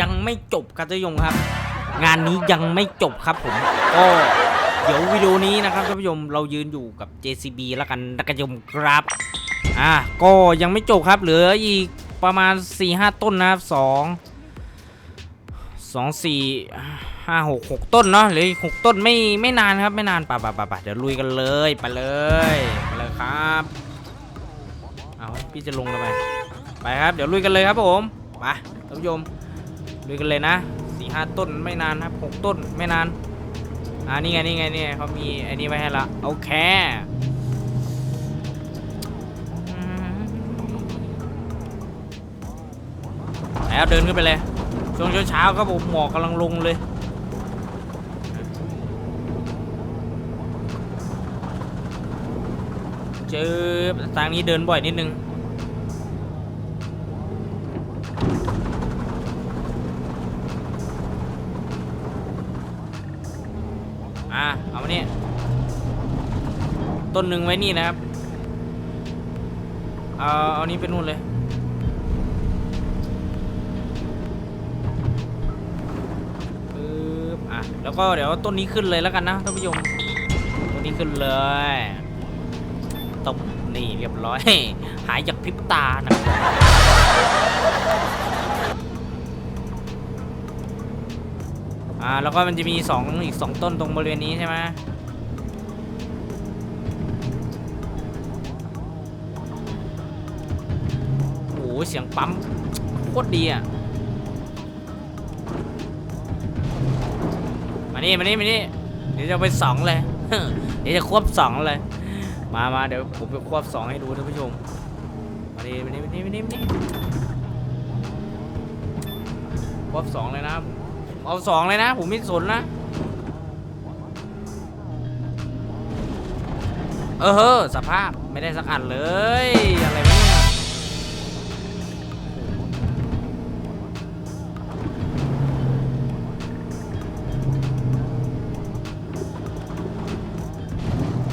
ยังไม่จบครับท่านผู้ชมครับ งานนี้ยังไม่จบครับผมก็เดี๋ยววิดีโอนี้นะครับท่านผู้ชมเรายืนอยู่กับ JCB แล้วกันท่านักยมครับอะก็ยังไม่จบครับเหลืออีกประมาณ 4-5 ต้นนะครับ2 2 4 5 6 6 ต้นเนาะเหลืออีก6ต้นไม่ไม่นานครับไม่นานป่ะป่ะป่ะป่ะเดี๋ยวลุยกันเลยไปเลยไปเลยครับเอาพี่จะลงทำไมไปครับ เดี๋ยวลุยกันเลยครับผมไปท่านผู้ชม ลุยกันเลยนะสี่ห้าต้นไม่นานครับหกต้นไม่นานอ่านี่ไงนี่ไงนี่ไงเขามีไอ้นี่ไว้ให้ละโอเคแล้วเดินขึ้นไปเลยช่วงเช้าๆครับผมหมอกกำลังลงเลยเจอทางนี้เดินบ่อยนิดนึง อะเอามานี่ต้นหนึ่งไว้นี่นะครับ เอาเอานี้ไปนู่นเลย ปึ๊บ อะ แล้วก็เดี๋ยวต้นนี้ขึ้นเลยแล้วกันนะท่านผู้ชมต้นนี้ขึ้นเลยตบนี่เรียบร้อย หายจากพริบตานะ อ่าแล้วก็มันจะมีสองอีกสองต้นตรงบริเวณนี้ใช่ไหมโอ้โหเสียงปั๊มโคตรดีอะมานี่มานี่มานี่เดี๋ยวจะไปสองเลย เดี๋ยวจะควบสองเลย มามาเดี๋ยวผมจะควบสองให้ดูท่านผู้ชมมานี่มานี่มานี่มานี่มานี่ควบสองเลยนะ เอาสองเลยนะ ผมไม่สนนะ เออเฮ้อสภาพไม่ได้สักอันเลย อะไรวะเนี่ย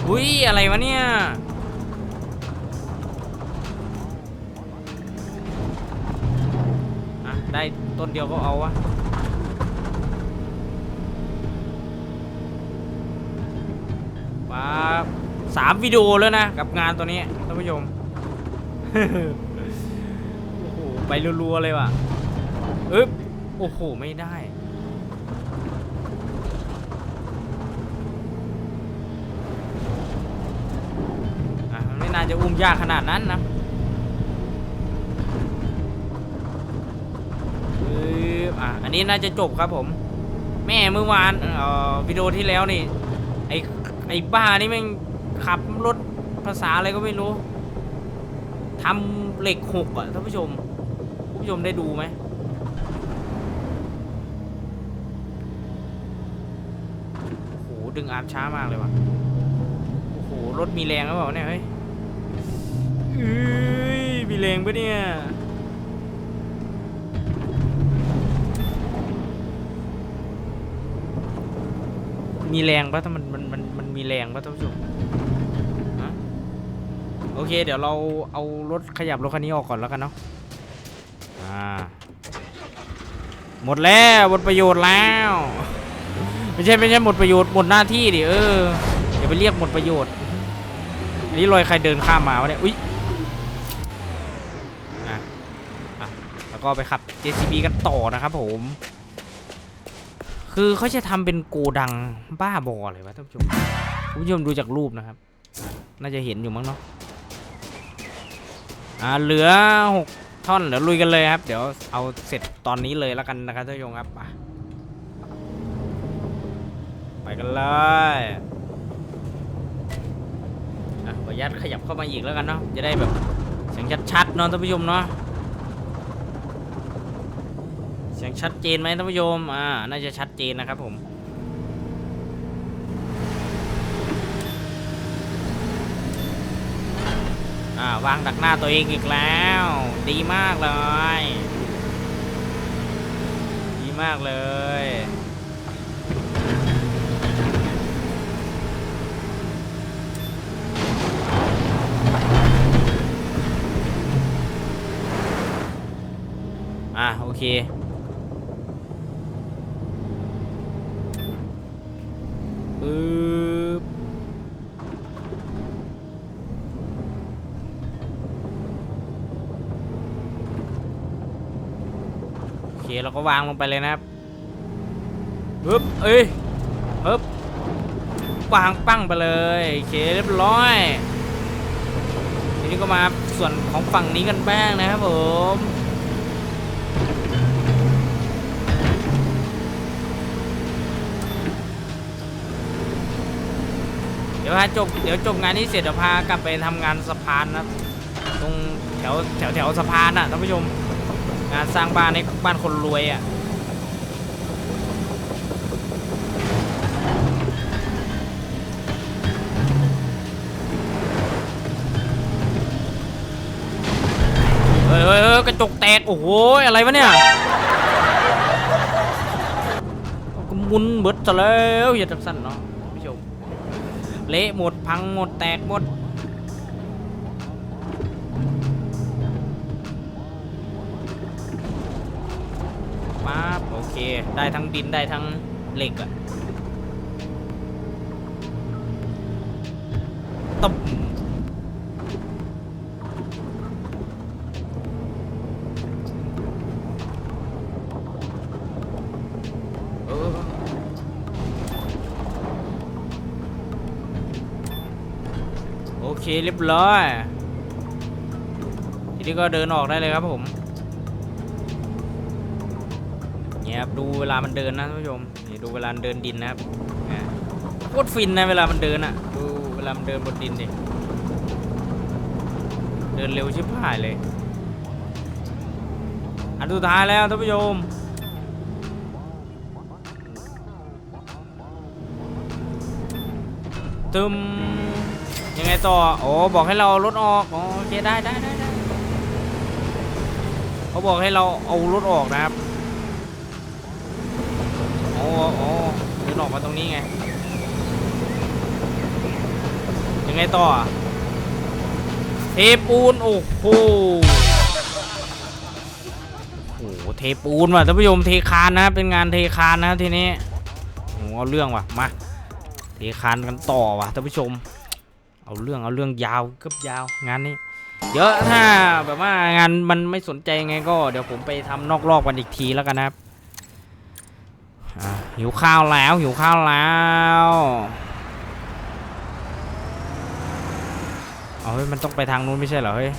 อุ้ย อะไรวะเนี่ยอะได้ต้นเดียวก็เอาวะป้าบ สามวิดีโอแล้วนะกับงานตัวนี้ท่านผู้ชมโอ้โหไปรัวๆเลยว่ะอึ๊บโอ้โหไม่ได้ไม่น่าจะอุ้มยากขนาดนั้นนะอะอันนี้น่าจะจบครับผม แม่เมื่อวานวิดีโอที่แล้วนี่ไอไอบ้านี่แม่ง ขับรถภาษาอะไรก็ไม่รู้ทำเหล็กหกอะท่านผู้ชมท่านผู้ชมได้ดูไหมโอ้โหดึงอาร์มช้ามากเลยว่ะโอ้โหรถมีแรงหรือเปล่าเนี่ยเฮ้ยเอ้ยมีแรงปะเนี่ยมีแรงปะถ้ามันมันมันมันมีแรงปะท่านผู้ชม โอเค เดี๋ยวเราเอารถขยับรถคันนี้ออกก่อนแล้วกันเนาะอ่าหมดแล้วหมดประโยชน์แล้ว ไม่ใช่ไม่ใช่หมดประโยชน์หมดหน้าที่ดิเอออย่าไปเรียกหมดประโยชน์อันนี้รอยใครเดินข้ามมาวะเนี่ยอุ้ยอะอะแล้วก็ไปขับ JCB กันต่อนะครับผม คือเขาจะทำเป็นโกดังบ้าบอเลยวะท่านผู้ชมคุณผู้ชมดูจากรูปนะครับ น่าจะเห็นอยู่มั้งเนาะ อ่าเหลือหกท่อนเดี๋ยวลุยกันเลยครับ เดี๋ยวเอาเสร็จตอนนี้เลยแล้วกันนะครับท่านผู้ชมครับไปไปกันเลยอะขออนุญาตขยับเข้ามาอีกแล้วกันเนาะจะได้แบบเสียงชัดๆเนาะท่านผู้ชมเนาะเสียงชัดเจนไหมท่านผู้ชมอ่าน่าจะชัดเจนนะครับผม อ่า วางดักหน้าตัวเองอีกแล้ว ดีมากเลย ดีมากเลย อะ โอเค ปึ๊บโอเคเรา ก็วางลงไปเลยนะครับปึ๊บเอ้ยปึ๊บวางปั้งไปเลยโอเคเรียบร้อยทีนี้ก็มาส่วนของฝั่งนี้กันบ้างนะครับผมเดี๋ยวพาจบเดี๋ยวจบงานนี้เสร็จเดี๋ยวพากลับไปทำงานสะพานนะครับตรงแถวแถวแถวสะพานอะท่านผู้ชม งานสร้างบ้านให้บ้านคนรวยอะเฮ้ยเฮ้ยเฮ้ยกระจกแตก โอ้โห อะไรวะเนี่ยก็มุนเบิดซะแล้วอย่าจับสั้นเนาะผู้ชมเละหมดพังหมดแตกหมด มาบโอเค ได้ทั้งดินได้ทั้งเหล็กอะตบโอเคเรียบร้อยทีนี้ก็เดินออกได้เลยครับผม นี่ครับดูเวลามันเดินนะท่านผู้ชมนี่ดูเวลานเดินดินนะครับโคตรฟินนะเวลามันเดินอะดูเวลามันเดินบนดินดิเดินเร็วชิบหายเลย อันสุดท้ายแล้วท่านผู้ชมตึมยังไงต่อโอ้บอกให้เราเอารถออกโอเคได้ได้ได้ได้เขาบอกให้เราเอารถออกนะครับ อ้โอ้เดินออกมาตรงนี้ไง ยังไงต่ออะเทปูน โอ้โหโอ้โหเทปูนว่ะท่านผู้ชมเทคานนะ เป็นงานเทคานนะทีนี้โอ้เอาเรื่องว่ะ มา เทคานกันต่อว่ะท่านผู้ชม เอาเรื่องเอาเรื่องยาวเกือบยาวงานนี้เดี๋ยวถ้าแบบว่างานมันไม่สนใจไงก็ เดี๋ยวผมไปทำนอกรอบกันอีกทีแล้วกันนะครับอะ หิวข้าวแล้ว หิวข้าวแล้วเอาเฮ้ยมันต้องไปทางนู้นไม่ใช่เหรอเฮ้ย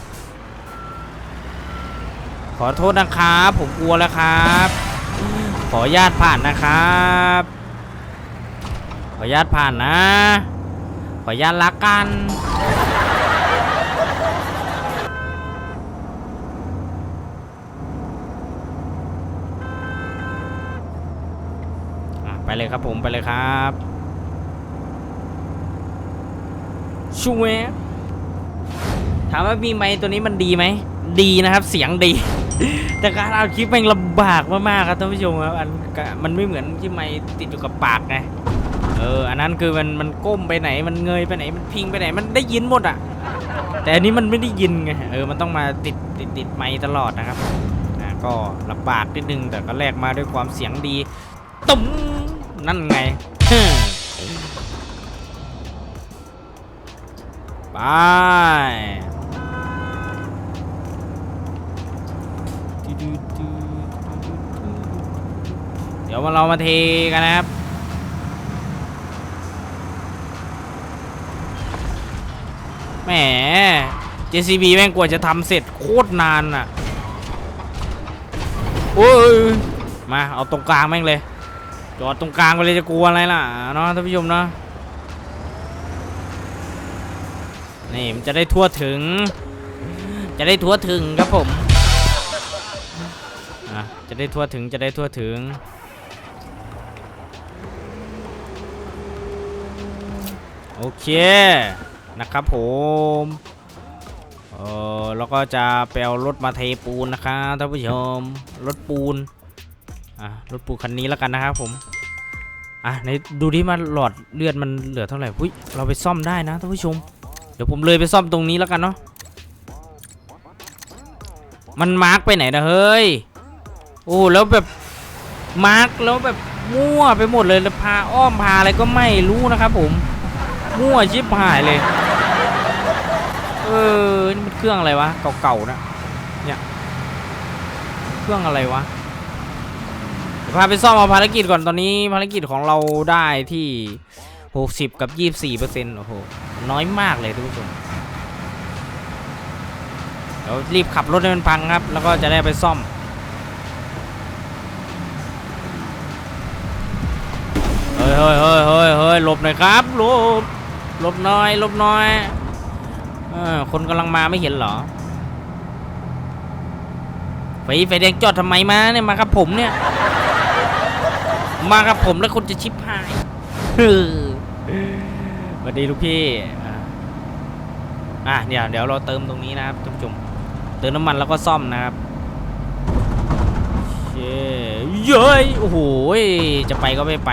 ขอโทษนะครับ ผมกลัวแล้วครับ ขอญาตผ่านนะครับ ขอญาตผ่านนะ ขอญาตรักกัน อะไป เลยครับผมไปเลยครับชูเวฟถามว่ามีไมค์ตัวนี้มันดีไหมดีนะครับเสียงดี แต่การเอาคลิปม่งลำบากมากๆครับท่านผู้ชมครับอันมันไม่เหมือนที่ไมค์ติดอยู่กับปากไงเอออันนั้นคือมันมันก้มไปไหนมันเงยไปไหนมันพิงไปไหนมันได้ยินหมดอะแต่อันนี้มันไม่ได้ยินไงเออมันต้องมาติดติดติดไมค์ตลอดนะครับก็ลำบากนิดนึงแต่ก็แลกมาด้วยความเสียงดีตุ้ม นั่นไงไปเดี๋ยวมาเรามาเทกันนะครับแหม JCB แม่งกว่าจะทำเสร็จโคตรนานอะ โอ้ย มาเอาตรงกลางแม่งเลย จอดตรงกลางไปเลยจะกลัวอะไรล่ะเนาะท่านผู้ชมเนาะนี่มันจะได้ทั่วถึง จะได้ทั่วถึงครับผมอะจะได้ทั่วถึงจะได้ทั่วถึงโอเคนะครับผมเออแล้วก็จะไปเอารถมาเทปูนนะครับท่านผู้ชมรถปูน อะรถปูคันนี้แล้วกันนะครับผมอะในดูที่มันหลอดเลือดมันเหลือเท่าไหร่หุ้ยเราไปซ่อมได้นะท่านผู้ชม เดี๋ยวผมเลยไปซ่อมตรงนี้แล้วกันเนาะมันมาร์กไปไหนนะเฮ้ยโอ้แล้วแบบมาร์กแล้วแบบมั่วไปหมดเลยแล้วพาอ้อมพาอะไรก็ไม่รู้นะครับผมมั่วชิบหายเลยเออนี่มันเครื่องอะไรวะเก่าๆนะเนี่ยเครื่องอะไรวะ พาไปซ่อมเอาภารกิจก่อนตอนนี้ภารกิจของเราได้ที่ 60 กับ 24เปอร์เซ็นต์โอ้โห น้อยมากเลยทุกผู้ชมเดี๋ยวรีบขับรถให้มันพังครับ แล้วก็จะได้ไปซ่อมเฮ้ยเฮ้ยเฮ้ยเฮ้ยเฮ้ยหลบหน่อยครับหลบหลบหน่อยหลบหน่อยอคนกำลังมาไม่เห็นเหรอไฟไฟแดงจอดทำไมมาเนี่ยมากับผมเนี่ย มากับผมแล้วคุณจะชิบหายสวัสดีลูกพี่ อะเดี๋ยวเดี๋ยวเราเติมตรงนี้นะครับท่านผู้ชมเติมน้ำมันแล้วก็ซ่อมนะครับเย้เย้โอ้โหจะไปก็ไม่ไป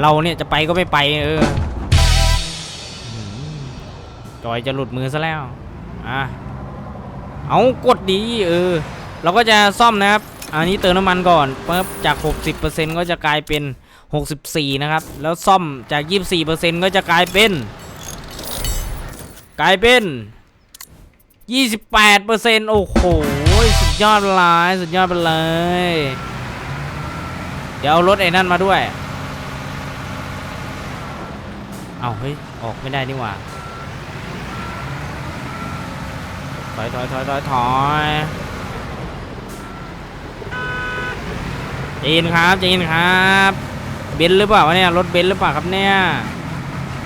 เราเนี่ยจะไปก็ไม่ไปเออจอยจะหลุดมือซะแล้ว อะ เอากดดี เออ เราก็จะซ่อมนะครับ อันนี้เติมน้ำมันก่อนปุ๊บจาก 60%ก็จะกลายเป็น 64 นะครับ แล้วซ่อมจาก 24%ก็จะกลายเป็น กลายเป็น 28%โอ้โห สุดยอดเลยสุดยอดไปเลย เดี๋ยวเอารถไอ้นั่นมาด้วย เอาเฮ้ย ออกไม่ได้นี่หว่า ถอยถอยถอยถอยถอย จีนครับจีนครับเบนซ์หรือเปล่าวะเนี่ยรถเบนซ์หรือเปล่าครับเนี่ย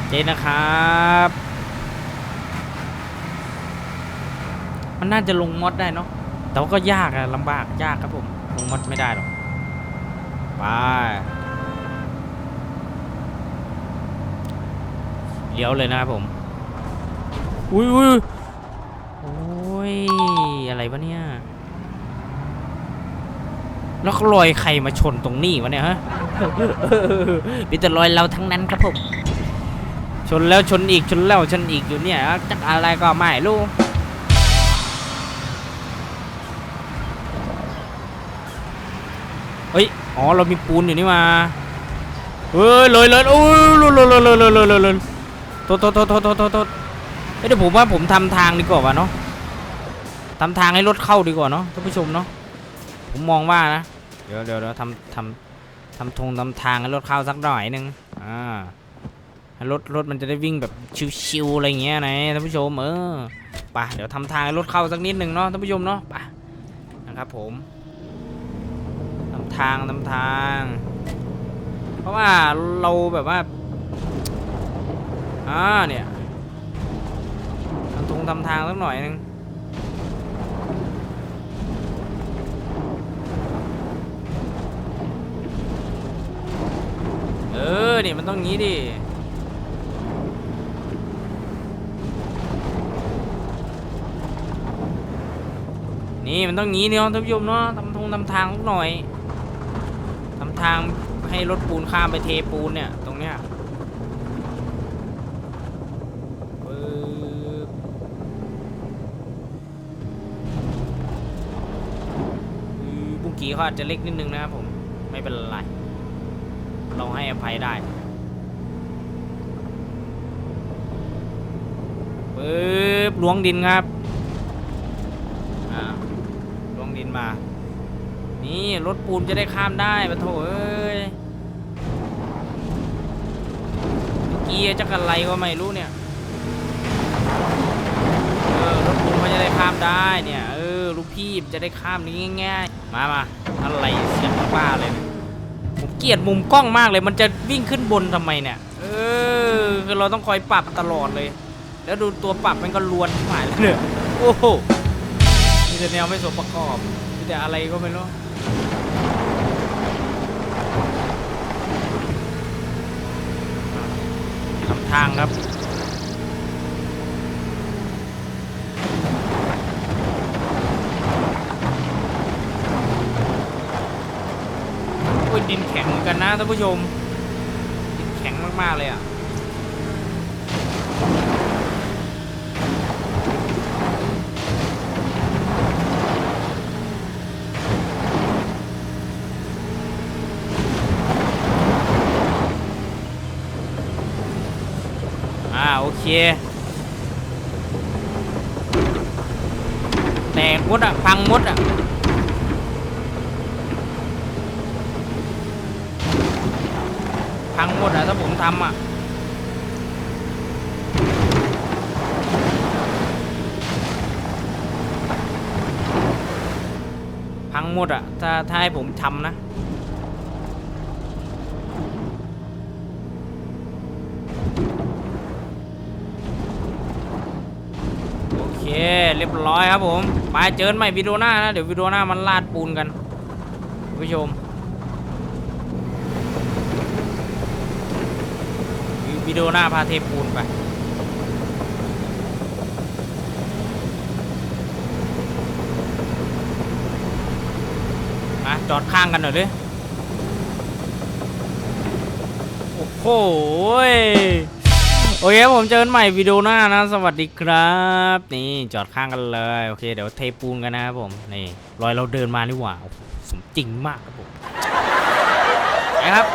เจนนะครับ มันน่าจะลงมอดได้เนาะแต่ว่าก็ยากอะลำบากยากครับผมลงมอดไม่ได้หรอกไปเลี้ยวเลยนะครับผมอุ้ยอุ้ยโอ้ยอะไรวะเนี่ย แล้วก็ลอยใครมาชนตรงนี้วะเนี่ยฮะมีแต่รอยเราทั้งนั้นครับผม ชนแล้วชนอีกชนแล้วชนอีกอยู่เนี่ยจักอะไรก็ไม่รู้เฮ้ย อ๋อ เรามีปูนอยู่นี่มา เฮ้ยเลยเลยโอ้ยเลยเลยเลยเลยเลยเลยเลยโทษโทษโทษโทษโทษโทษโทษเอ้ยเดี๋ยวผมว่าผมทำทางดีกว่าวะเนาะทำทางให้รถเข้าดีกว่าเนาะท่านผู้ชมเนาะ ผมมองว่านะ เดี๋ยวเดี๋ยวเดี๋ยวทำทำทำทงทำทางให้รถเข้าสักหน่อยหนึงอ่าให้รถรถมันจะได้วิ่งแบบชิวๆอะไรอย่างเงี้ยนะท่านผู้ชมเออไปเดี๋ยวทำทางให้รถเข้าสักนิดหนึ่งเนาะท่านผู้ชมเนาะไปนะครับผมทำทางทำทาง เพราะว่าเราแบบว่าอ่าเนี่ยทำทงทำทางสักหน่อยหนึง เออนี่มันต้องงี้ดินี่มันต้องงี้เนาะท่านผู้ชมเนาะทำทงทำทางสักหน่อยทำทางให้รถปูนข้ามไปเทปูนเนี่ยตรงเนี้ยปึ๊บอือบุ้งกี้เขาอาจจะเล็กนิดนึงนะครับผมไม่เป็นไร เราให้อภัยได้ปึ๊บล้วงดินครับล้วงดินมา นี่รถปูนจะได้ข้ามได้ปะโถเอ้ยเมื่อกี้จะกันไรก็ไม่รู้เนี่ยเออรถปูนเขาจะได้ข้ามได้เนี่ยเออลูกพี่จะได้ข้ามนี้ง่ายๆมามาอะไรเสียงบ้าเลย ผมเกลียดมุมกล้องมากเลยมันจะวิ่งขึ้นบนทำไมเนี่ย เออคือเราต้องคอยปรับตลอดเลย แล้วดูตัวปรับมันก็ลวนหายเลยเนี่ยโอ้โหมีแต่แนวไม่สมประกอบมีแต่อะไรก็ไม่รู้ทำทางครับ ดินแข็งเหมือนกันนะท่านผู้ชม ดินแข็งมาก ๆ เลยอะ่าโอเคแตกมดอะ พังมดอะ พังหมดอะถ้าผมทำอะพังหมดอะถ้าถ้าให้ผมทำนะโอเคเรียบร้อยครับผม ไปเจอกันใหม่วิดีโอหน้านะ เดี๋ยววิดีโอหน้ามันลาดปูนกันผู้ชม วิดีโอหน้าพาเทปูนไปมาจอดข้างกันหน่อยดิโอ้โหโอเคผมเจอกันใหม่วิดีโอหน้านะ สวัสดีครับ นี่จอดข้างกันเลย โอเค เดี๋ยวเทปูนกันนะครับผม นี่รอยเราเดินมานี่หว่าสมจริงมากครับผมไปครับ